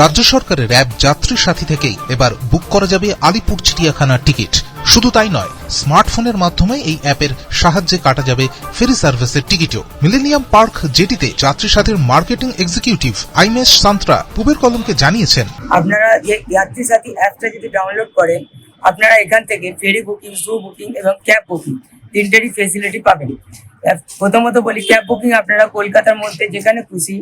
রাজ্য সরকারের অ্যাপ যাত্রী সাথী থেকেই এবার বুক করা যাবে আলিপুর চিড়িয়াখানার টিকিট। শুধু তাই নয়, স্মার্টফোনের মাধ্যমে এই অ্যাপের সাহায্যে কাটা যাবে ফেরি সার্ভিসের টিকিটও। মিলেনিয়াম পার্ক জেটিতে যাত্রী সাথীর মার্কেটিং এক্সিকিউটিভ আইমেশ সান্ত্রা পুবের কলমকে জানিয়েছেন। আপনারা যাত্রী সাথী অ্যাপটা যদি ডাউনলোড করেন, আপনারা এখান থেকে ফেরি বুকিং জু বুকিং এবং ক্যাব বুকিং তিনটেরই ফেসিলিটি পাবেন। প্রথমত বলি, ক্যাব বুকিং আপনারা কলকাতার মধ্যে যেখানে খুশি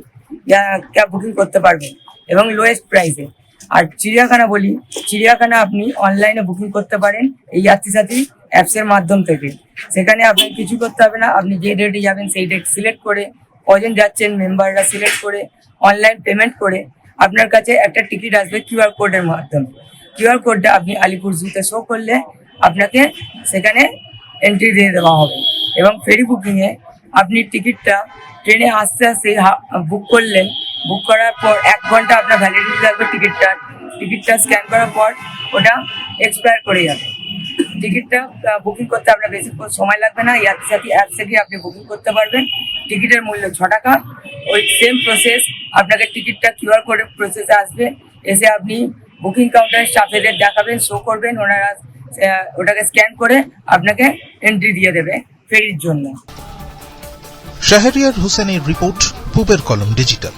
ক্যাব বুকিং করতে পারবেন। এবং লোয়েস্ট প্রাইসে আর চিড়িয়াখানা বলি, চিড়িয়াখানা আপনি অনলাইনে বুকিং করতে পারেন এই যাত্রী সাথী অ্যাপসের মাধ্যম থেকে। সেখানে আপনি কিছু করতে হবে না, আপনি যে ডেটে যাবেন সেই ডেট সিলেক্ট করে, কজন যাচ্ছেন মেম্বাররা সিলেক্ট করে অনলাইন পেমেন্ট করে আপনার কাছে একটা টিকিট আসবে কিউআর কোডের মাধ্যমে। কিউআর কোডটা আপনি আলিপুর জুতে শো করলে আপনাকে সেখানে এন্ট্রি দিয়ে দেওয়া হবে। এবং ফেরি বুকিংয়ে আপনি টিকিটটা ট্রেনে আসতে আসতে বুক করলেন। বুক করার পর এক ঘণ্টা আপনার ভ্যালিডিটি থাকবে টিকিটটার টিকিটটা স্ক্যান করার পর ওটা এক্সপায়ার করে যাবে। টিকিটটা বুকিং করতে আপনার বেশি সময় লাগবে না। ইয়ার সাথে অ্যাপ থেকে আপনি বুকিং করতে পারবেন। টিকিটের মূল্য ছ টাকা। ওই সেম প্রসেস আপনাকে টিকিটটা কিউআর কোডের প্রসেসে আসবে। এসে আপনি বুকিং কাউন্টারের স্টাফেদের দেখাবেন শো করবেন। ওনারা ওটাকে স্ক্যান করে আপনাকে এন্ট্রি দিয়ে দেবে ফেরির জন্য। শাহরিয়ার হোসেনের রিপোর্ট পুবের কলম ডিজিটাল।